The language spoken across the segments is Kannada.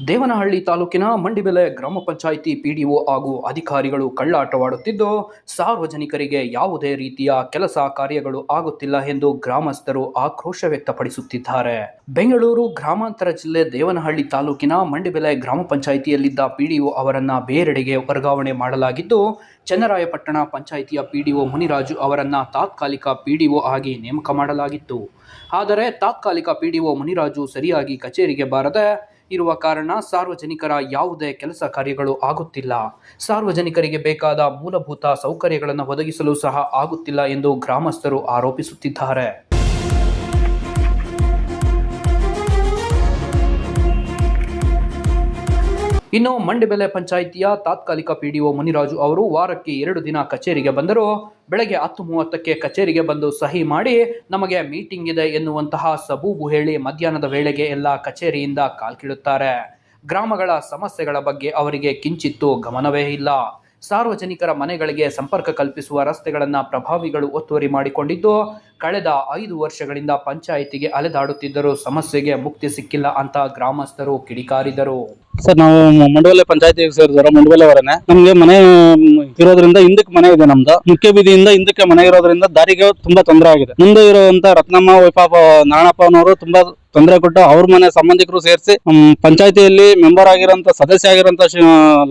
ದೇವನಹಳ್ಳಿ ತಾಲೂಕಿನ ಮಂಡಿಬೆಲೆ ಗ್ರಾಮ ಪಂಚಾಯಿತಿ ಪಿಡಿಒ ಹಾಗೂ ಅಧಿಕಾರಿಗಳು ಕಳ್ಳಾಟವಾಡುತ್ತಿದ್ದು, ಸಾರ್ವಜನಿಕರಿಗೆ ಯಾವುದೇ ರೀತಿಯ ಕೆಲಸ ಕಾರ್ಯಗಳು ಆಗುತ್ತಿಲ್ಲ ಎಂದು ಗ್ರಾಮಸ್ಥರು ಆಕ್ರೋಶ ವ್ಯಕ್ತಪಡಿಸುತ್ತಿದ್ದಾರೆ. ಬೆಂಗಳೂರು ಗ್ರಾಮಾಂತರ ಜಿಲ್ಲೆ ದೇವನಹಳ್ಳಿ ತಾಲೂಕಿನ ಮಂಡಿಬೆಲೆ ಗ್ರಾಮ ಪಂಚಾಯಿತಿಯಲ್ಲಿದ್ದ ಪಿಡಿಒ ಅವರನ್ನ ಬೇರೆಡೆಗೆ ವರ್ಗಾವಣೆ ಮಾಡಲಾಗಿದ್ದು, ಚನ್ನರಾಯಪಟ್ಟಣ ಪಂಚಾಯಿತಿಯ ಪಿಡಿಒ ಮುನಿರಾಜು ಅವರನ್ನ ತಾತ್ಕಾಲಿಕ ಪಿಡಿಒ ಆಗಿ ನೇಮಕ ಮಾಡಲಾಗಿತ್ತು. ಆದರೆ ತಾತ್ಕಾಲಿಕ ಪಿಡಿಒ ಮುನಿರಾಜು ಸರಿಯಾಗಿ ಕಚೇರಿಗೆ ಬಾರದೆ ಇರುವ ಕಾರಣ ಸಾರ್ವಜನಿಕರ ಯಾವುದೇ ಕೆಲಸ ಕಾರ್ಯಗಳು ಆಗುತ್ತಿಲ್ಲ. ಸಾರ್ವಜನಿಕರಿಗೆ ಬೇಕಾದ ಮೂಲಭೂತ ಸೌಕರ್ಯಗಳನ್ನು ಒದಗಿಸಲು ಸಹ ಆಗುತ್ತಿಲ್ಲ ಎಂದು ಗ್ರಾಮಸ್ಥರು ಆರೋಪಿಸುತ್ತಿದ್ದಾರೆ. ಇನ್ನು ಮಂಡಿಬೆಲೆ ಪಂಚಾಯಿತಿಯ ತಾತ್ಕಾಲಿಕ ಪಿಡಿಒ ಮುನಿರಾಜು ಅವರು ವಾರಕ್ಕೆ ಎರಡು ದಿನ ಕಚೇರಿಗೆ ಬಂದರು ಬೆಳಗ್ಗೆ ಹತ್ತು ಮೂವತ್ತಕ್ಕೆ ಕಚೇರಿಗೆ ಬಂದು ಸಹಿ ಮಾಡಿ ನಮಗೆ ಮೀಟಿಂಗ್ ಇದೆ ಎನ್ನುವಂತಹ ಸಬೂಬು ಹೇಳಿ ಮಧ್ಯಾಹ್ನದ ವೇಳೆಗೆ ಎಲ್ಲ ಕಚೇರಿಯಿಂದ ಕಾಲ್ಕಿಡುತ್ತಾರೆ ಗ್ರಾಮಗಳ ಸಮಸ್ಯೆಗಳ ಬಗ್ಗೆ ಅವರಿಗೆ ಕಿಂಚಿತ್ತೂ ಗಮನವೇ ಇಲ್ಲ. ಸಾರ್ವಜನಿಕರ ಮನೆಗಳಿಗೆ ಸಂಪರ್ಕ ಕಲ್ಪಿಸುವ ರಸ್ತೆಗಳನ್ನು ಪ್ರಭಾವಿಗಳು ಒತ್ತುವರಿ ಮಾಡಿಕೊಂಡಿದ್ದು ಕಳೆದ ಐದು ವರ್ಷಗಳಿಂದ ಪಂಚಾಯಿತಿಗೆ ಅಲೆದಾಡುತ್ತಿದ್ದರು ಸಮಸ್ಯೆಗೆ ಮುಕ್ತಿ ಸಿಕ್ಕಿಲ್ಲ ಅಂತ ಗ್ರಾಮಸ್ಥರು ಕಿಡಿಕಾರಿದರು. ಸರ್, ನಾವು ಮಂಡವಲೆ ಪಂಚಾಯತಿ ಸೇರಿದ್ರು ಮಂಡವಲೆ ಅವರನ್ನೇ ನಮ್ಗೆ ಮನೆ ಇರೋದ್ರಿಂದ ಹಿಂದಕ್ಕೆ ಮನೆ ಇದೆ ನಮ್ದು. ಮುಖ್ಯ ಬೀದಿಯಿಂದ ಹಿಂದಕ್ಕೆ ಮನೆ ಇರೋದ್ರಿಂದ ದಾರಿಗೆ ತುಂಬಾ ತೊಂದರೆ ಆಗಿದೆ. ಮುಂದೆ ಇರುವಂತ ರತ್ನಮ್ಮ, ವೈಪಾಪ ನಾರಾಯಣಪ್ಪನವರು ತುಂಬಾ ತೊಂದರೆ ಕೊಟ್ಟು ಅವ್ರ ಮನೆ ಸಂಬಂಧಿಕರು ಸೇರಿಸಿ ಪಂಚಾಯತಿಯಲ್ಲಿ ಮೆಂಬರ್ ಆಗಿರೋಂತ ಸದಸ್ಯ ಆಗಿರೋಂತ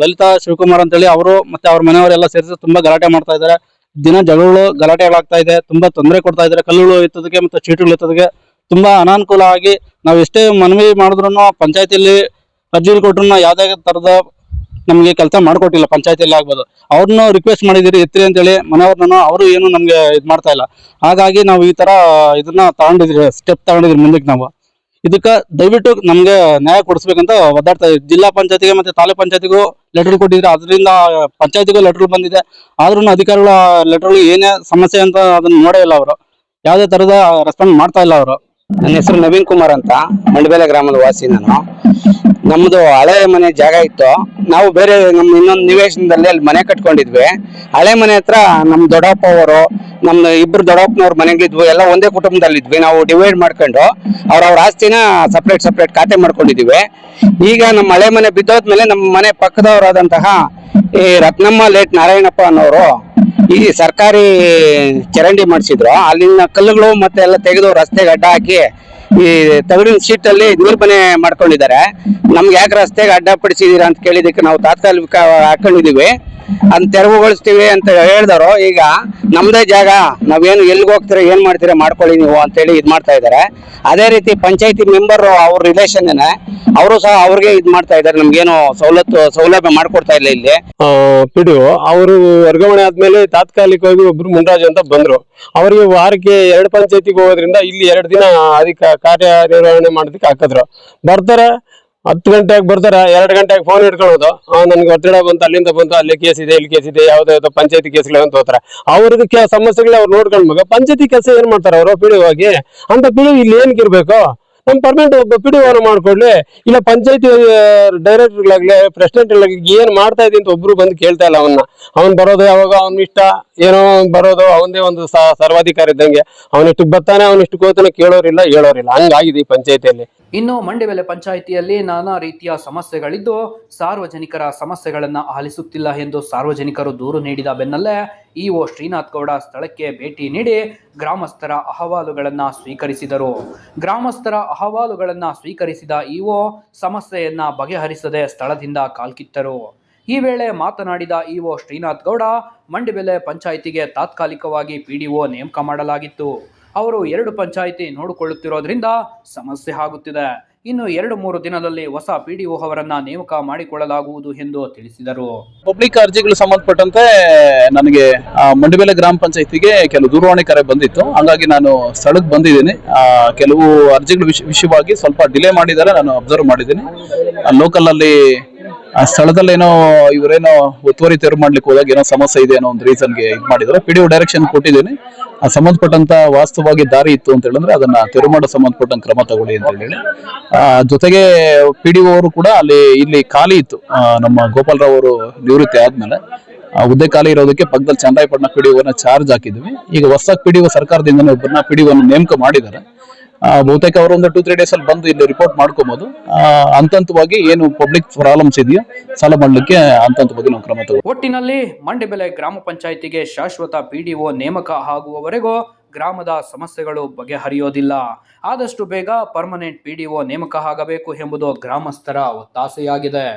ಲಲಿತಾ ಶಿವಕುಮಾರ್ ಅಂತೇಳಿ ಅವರು ಮತ್ತೆ ಅವ್ರ ಮನೆಯವರೆಲ್ಲ ಸೇರಿಸಿ ತುಂಬಾ ಗಲಾಟೆ ಮಾಡ್ತಾ ಇದ್ದಾರೆ. ದಿನ ಜಗಳಗಳು, ಗಲಾಟೆಗಳಾಗ್ತಾ ಇದೆ, ತುಂಬಾ ತೊಂದರೆ ಕೊಡ್ತಾ ಇದ್ದಾರೆ. ಕಲ್ಲುಗಳು ಎತ್ತೋದಕ್ಕೆ ಮತ್ತೆ ಚೀಟಿಗಳು ಎತ್ತೋದಕ್ಕೆ ತುಂಬಾ ಅನಾನುಕೂಲ ಆಗಿ ನಾವು ಎಷ್ಟೇ ಮನವಿ ಮಾಡಿದ್ರು ಪಂಚಾಯತಿಯಲ್ಲಿ ಅರ್ಜಿಗಳು ಕೊಟ್ರು ಯಾವ್ದೇ ತರದ ನಮಗೆ ಕೆಲಸ ಮಾಡ್ಕೊಟ್ಟಿಲ್ಲ, ಪಂಚಾಯತಿಯಲ್ಲಿ ಆಗ್ಬೋದು. ಅವ್ರನ್ನ ರಿಕ್ವೆಸ್ಟ್ ಮಾಡಿದಿರಿ ಎತ್ರಿ ಅಂತೇಳಿ ಮನೆಯವ್ರನ್ನ ಅವರು ಏನು ನಮ್ಗೆ ಇದ್ ಮಾಡ್ತಾ ಇಲ್ಲ. ಹಾಗಾಗಿ ನಾವು ಈ ತರ ಇದನ್ನ ತಗೊಂಡಿದ್ರಿ ಸ್ಟೆಪ್ ತಗೊಂಡಿದ್ರಿ ಮುಂದಕ್ಕೆ ನಾವು. ಇದಕ್ಕ ದಯವಿಟ್ಟು ನಮ್ಗೆ ನ್ಯಾಯ ಕೊಡಿಸ್ಬೇಕಂತ ಒದ್ದಾಡ್ತಾ ಇದ್ದೀವಿ. ಜಿಲ್ಲಾ ಪಂಚಾಯತಿಗೆ ಮತ್ತೆ ತಾಲೂಕ್ ಪಂಚಾಯತಿಗೂ ಲೆಟರ್ ಕೊಟ್ಟಿದ್ರೆ ಅದರಿಂದ ಪಂಚಾಯತಿಗೂ ಲೆಟರ್ ಬಂದಿದೆ. ಆದ್ರೂ ಅಧಿಕಾರಿಗಳ ಲೆಟರ್ ಏನೇ ಸಮಸ್ಯೆ ಅಂತ ಅದನ್ನ ನೋಡೇ ಇಲ್ಲ ಅವರು. ಯಾವುದೇ ತರದ ರೆಸ್ಪಾಂಡ್ ಮಾಡ್ತಾ ಇಲ್ಲ ಅವರು. ನನ್ನ ಹೆಸರು ನವೀನ್ ಕುಮಾರ್ ಅಂತ. ಮಂಡಬೇಲೆ ಗ್ರಾಮದ ವಾಸಿ ನಾನು ನಮ್ದು ಹಳೆ ಮನೆ ಜಾಗ ಇತ್ತು. ನಾವು ಬೇರೆ ನಮ್ಮ ಇನ್ನೊಂದು ನಿವೇಶನದಲ್ಲಿ ಅಲ್ಲಿ ಮನೆ ಕಟ್ಕೊಂಡಿದ್ವಿ. ಹಳೆ ಮನೆ ಹತ್ರ ನಮ್ಮ ದೊಡ್ಡಪ್ಪ ಅವರು, ನಮ್ಮ ಇಬ್ರು ದೊಡ್ಡಪ್ಪನವ್ರ ಮನೆಗಳಿದ್ವು. ಎಲ್ಲ ಒಂದೇ ಕುಟುಂಬದಲ್ಲಿದ್ವಿ. ನಾವು ಡಿವೈಡ್ ಮಾಡ್ಕೊಂಡು ಅವ್ರವ್ರ ಆಸ್ತಿನ ಸಪ್ರೇಟ್ ಸಪ್ರೇಟ್ ಖಾತೆ ಮಾಡ್ಕೊಂಡಿದ್ವಿ. ಈಗ ನಮ್ಮ ಹಳೆ ಮನೆ ಬಿದ್ದೋದ್ಮೇಲೆ ನಮ್ಮ ಮನೆ ಪಕ್ಕದವರಾದಂತಹ ಈ ರತ್ನಮ್ಮ ಲೇಟ್ ನಾರಾಯಣಪ್ಪ ಅನ್ನೋರು ಈ ಸರ್ಕಾರಿ ಚರಂಡಿ ಮಾಡಿಸಿದ್ರು. ಅಲ್ಲಿನ ಕಲ್ಲುಗಳು ಮತ್ತೆ ಎಲ್ಲ ತೆಗೆದು ರಸ್ತೆಗೆ ಅಡ್ಡ ಹಾಕಿ ಈ ತಗಡಿನ ಶೀಟ್ ಅಲ್ಲಿ ನಿರ್ಮನೆ ಮಾಡ್ಕೊಂಡಿದ್ದಾರೆ. ನಮ್ಗೆ ಯಾಕೆ ರಸ್ತೆಗೆ ಅಡ್ಡ ಪಡಿಸಿದೀರಾ ಅಂತ ಕೇಳಿದಕ್ಕೆ ನಾವು ತಾತ್ಕಾಲಿಕ ಹಾಕೊಂಡಿದೀವಿ ಅದ್ ತೆರವುಗೊಳಿಸ್ತೀವಿ ಅಂತ ಹೇಳಿದವರು, ಈಗ ನಮ್ದೇ ಜಾಗ, ನಾವೇನು ಎಲ್ಲಿಗೆ ಹೋಗ್ತೀರಾ, ಏನ್ ಮಾಡ್ತೀರಾ ಮಾಡ್ಕೊಳ್ಳಿ ನೀವು ಅಂತೇಳಿ ಇದ್ ಮಾಡ್ತಾ ಇದ್ದಾರೆ ಅದೇ ರೀತಿ ಪಂಚಾಯತಿ ಮೆಂಬರ್ ಅವ್ರ ರಿಲೇಷನ್ ಅವರು ಸಹ ಅವ್ರಿಗೆ ಇದ್ ಮಾಡ್ತಾ ಇದ್ದಾರೆ ನಮ್ಗೇನು ಸವಲತ್ತು ಸೌಲಭ್ಯ ಮಾಡ್ಕೊಡ್ತಾ ಇಲ್ಲ ಇಲ್ಲಿ. ಪಿಡಿಒ ಅವರು ವರ್ಗಾವಣೆ ಆದ್ಮೇಲೆ ತಾತ್ಕಾಲಿಕವಾಗಿ ಒಬ್ರು ಮುನ್ರಾಜ್ ಅಂತ ಬಂದ್ರು. ಅವರಿಗೆ ವಾರಕ್ಕೆ ಎರಡು ಪಂಚಾಯತಿಗೆ ಹೋಗೋದ್ರಿಂದ ಇಲ್ಲಿ ಎರಡು ದಿನ ಅಧಿಕ ಕಾರ್ಯನಿರ್ವಹಣೆ ಮಾಡೋದಕ್ಕೆ ಹಾಕಿದ್ರು. ಬರ್ತಾರೆ ಹತ್ತು ಗಂಟೆಗೆ ಬರ್ತಾರೆ, ಎರಡು ಗಂಟೆಗೆ ಫೋನ್ ಇಟ್ಕೊಳ್ಳೋದು ನನ್ಗೆ ಒತ್ತಡ ಬಂತು, ಅಲ್ಲಿಂದ ಬಂತು, ಅಲ್ಲಿ ಕೇಸ್ ಇದೆ, ಇಲ್ಲಿ ಕೇಸ್ ಇದೆ, ಯಾವುದೋ ಯಾವ್ದೋ ಪಂಚಾಯತಿ ಕೇಸ್ಗಳು ಅಂತ ಹೋಗ್ತಾರೆ. ಅವ್ರದ್ದು ಕೆ, ಸಮಸ್ಯೆಗಳು ಅವ್ರು ನೋಡ್ಕೊಂಡ್ ಮಗ, ಪಂಚಾಯತಿ ಕೆಲಸ ಏನ್ ಮಾಡ್ತಾರೆ? ಅವರು ಪಿಡಿಒ ಹೋಗಿ ಅಂತ ಪಿಡಿಒ ಇಲ್ಲಿ ಏನಕ್ಕೆ ಇರ್ಬೇಕು ನಮ್ ಪರ್ಮನೆಂಟ್ ಒಬ್ಬ ಪಿಡಿಒನ ಮಾಡ್ಕೊಡ್ಲಿ, ಇಲ್ಲ ಪಂಚಾಯತಿ ಡೈರೆಕ್ಟರ್ಗಳಾಗ್ಲಿ ಪ್ರೆಸಿಡೆಂಟ್ಗಳಾಗ್ಲಿ ಏನ್ ಮಾಡ್ತಾ ಇದೆ ಅಂತ ಒಬ್ರು ಬಂದು ಕೇಳ್ತಾ ಇಲ್ಲ ಅವನ್ನ ಅವ್ನ್ ಬರೋದು ಯಾವಾಗ, ಅವ್ನ ಇಷ್ಟ, ಏನೋ ಬರೋದು ಅವನದೇ ಒಂದು ಸರ್ವಾಧಿಕಾರ ಇದ್ದಂಗೆ. ಅವನಿಷ್ಟು ಬರ್ತಾನೆ ಅವನಿಷ್ಟು ಕೋತಾನೆ ಕೇಳೋರಿಲ್ಲ, ಹೇಳೋರಿಲ್ಲ. ಹಂಗಾಗಿದೆ ಈ ಪಂಚಾಯತಿಯಲ್ಲಿ. ಇನ್ನು ಮಂಡಿಬೆಲೆ ಪಂಚಾಯಿತಿಯಲ್ಲಿ ನಾನಾ ರೀತಿಯ ಸಮಸ್ಯೆಗಳಿದ್ದು ಸಾರ್ವಜನಿಕರ ಸಮಸ್ಯೆಗಳನ್ನು ಆಲಿಸುತ್ತಿಲ್ಲ ಎಂದು ಸಾರ್ವಜನಿಕರು ದೂರು ನೀಡಿದ ಬೆನ್ನಲ್ಲೇ ಇಒ ಶ್ರೀನಾಥ್ ಗೌಡ ಸ್ಥಳಕ್ಕೆ ಭೇಟಿ ನೀಡಿ ಗ್ರಾಮಸ್ಥರ ಅಹವಾಲುಗಳನ್ನು ಸ್ವೀಕರಿಸಿದರು. ಗ್ರಾಮಸ್ಥರ ಅಹವಾಲುಗಳನ್ನು ಸ್ವೀಕರಿಸಿದ ಇಒ ಸಮಸ್ಯೆಯನ್ನ ಬಗೆಹರಿಸದೆ ಸ್ಥಳದಿಂದ ಕಾಲ್ಕಿತ್ತರು. ಈ ವೇಳೆ ಮಾತನಾಡಿದ ಇಒ ಶ್ರೀನಾಥ್ ಗೌಡ ಮಂಡಿಬೆಲೆ ಪಂಚಾಯಿತಿಗೆ ತಾತ್ಕಾಲಿಕವಾಗಿ ಪಿಡಿಒ ನೇಮಕ ಮಾಡಲಾಗಿತ್ತು. ಅವರು ಎರಡು ಪಂಚಾಯಿತಿ ನೋಡಿಕೊಳ್ಳುತ್ತಿರೋದ್ರಿಂದ ಸಮಸ್ಯೆ ಆಗುತ್ತಿದೆ. ಇನ್ನು ಎರಡು ಮೂರು ದಿನದಲ್ಲಿ ಹೊಸ ಪಿಡಿಒ ಅವರನ್ನ ನೇಮಕ ಮಾಡಿಕೊಳ್ಳಲಾಗುವುದು ಎಂದು ತಿಳಿಸಿದರು. ಪಬ್ಲಿಕ್ ಅರ್ಜಿಗಳು ಸಂಬಂಧಪಟ್ಟಂತೆ ನನಗೆ ಮಂಡಿಬೆಲೆ ಗ್ರಾಮ ಪಂಚಾಯತಿಗೆ ಕೆಲವು ದೂರವಾಣಿ ಕರೆ ಬಂದಿತ್ತು. ಹಾಗಾಗಿ ನಾನು ಸ್ಥಳಕ್ಕೆ ಬಂದಿದ್ದೀನಿ. ಕೆಲವು ಅರ್ಜಿಗಳ ವಿಷ, ವಿಷಯವಾಗಿ ಸ್ವಲ್ಪ ಡಿಲೇ ಮಾಡಿದ್ದಾರೆ. ನಾನು ಅಬ್ಸರ್ವ್ ಮಾಡಿದ್ದೀನಿ. ಲೋಕಲ್ ಅಲ್ಲಿ ಆ ಸ್ಥಳದಲ್ಲಿ ಏನೋ ಇವರೇನೋ ಒತ್ತುವರಿ ತೆರವು ಮಾಡ್ಲಿಕ್ಕೆ ಹೋದಾಗ ಏನೋ ಸಮಸ್ಯೆ ಇದೆ ಅನ್ನೋ ಒಂದು ರೀಸನ್ಗೆ ಇದು ಮಾಡಿದ್ದಾರೆ ಪಿ ಡಿ ಡೈರೆಕ್ಷನ್ ಕೊಟ್ಟಿದ್ದೀನಿ. ಆ ಸಂಬಂಧಪಟ್ಟಂತ ವಾಸ್ತವವಾಗಿ ದಾರಿ ಇತ್ತು ಅಂತ ಹೇಳಿದ್ರೆ ಅದನ್ನ ತೆರವು ಮಾಡೋ ಸಂಬಂಧಪಟ್ಟಂತ ಕ್ರಮ ತಗೊಳ್ಳಿ ಅಂತ ಹೇಳಿ. ಜೊತೆಗೆ ಪಿ ಡಿ ಅವರು ಕೂಡ ಅಲ್ಲಿ, ಇಲ್ಲಿ ಖಾಲಿ ಇತ್ತು. ನಮ್ಮ ಗೋಪಾಲರಾವ್ ಅವರು ನಿವೃತ್ತಿ ಆದ್ಮೇಲೆ. ಆ, ಹುದ್ದೆ ಖಾಲಿ ಇರೋದಕ್ಕೆ ಪಕ್ಕದಲ್ಲಿ ಚಂದ್ರಾಯಪಟ್ಟಣ ಪಿ ಡಿ ಚಾರ್ಜ್ ಹಾಕಿದ್ವಿ. ಈಗ ಹೊಸ ಪಿ ಡಿ ಸರ್ಕಾರದಿಂದ ಒಬ್ಬರನ್ನ ಪಿ ಡಿ ನೇಮಕ ಮಾಡಿದ್ದಾರೆ. ಬಹುತೇಕ ಅವರು ಒಂದು ಟೂ ತ್ರೀ ಡೇಸ್ ಅಲ್ಲಿ ಬಂದು ಇಲ್ಲಿ ರಿಪೋರ್ಟ್ ಮಾಡ್ಕೊಬಹುದು ಹಂತ ಹಂತವಾಗಿ ಏನು ಪಬ್ಲಿಕ್ ಪ್ರಾಬ್ಲಮ್ಸ್ ಇದೆಯೋ, ಸಾಲ ಮಾಡಲಿಕ್ಕೆ ಹಂತ ಹಂತವಾಗಿ ನಾವು ಕ್ರಮ ತಗೋ ಒಟ್ಟಿನಲ್ಲಿ ಮಂಡಿಬೆಲೆ ಗ್ರಾಮ ಪಂಚಾಯಿತಿಗೆ ಶಾಶ್ವತ ಪಿಡಿಒ ನೇಮಕ ಆಗುವವರೆಗೂ ಗ್ರಾಮದ ಸಮಸ್ಯೆಗಳು ಬಗೆಹರಿಯೋದಿಲ್ಲ. ಆದಷ್ಟು ಬೇಗ ಪರ್ಮನೆಂಟ್ ಪಿಡಿಒ ನೇಮಕ ಆಗಬೇಕು ಎಂಬುದು ಗ್ರಾಮಸ್ಥರ ಒತ್ತಾಸೆಯಾಗಿದೆ.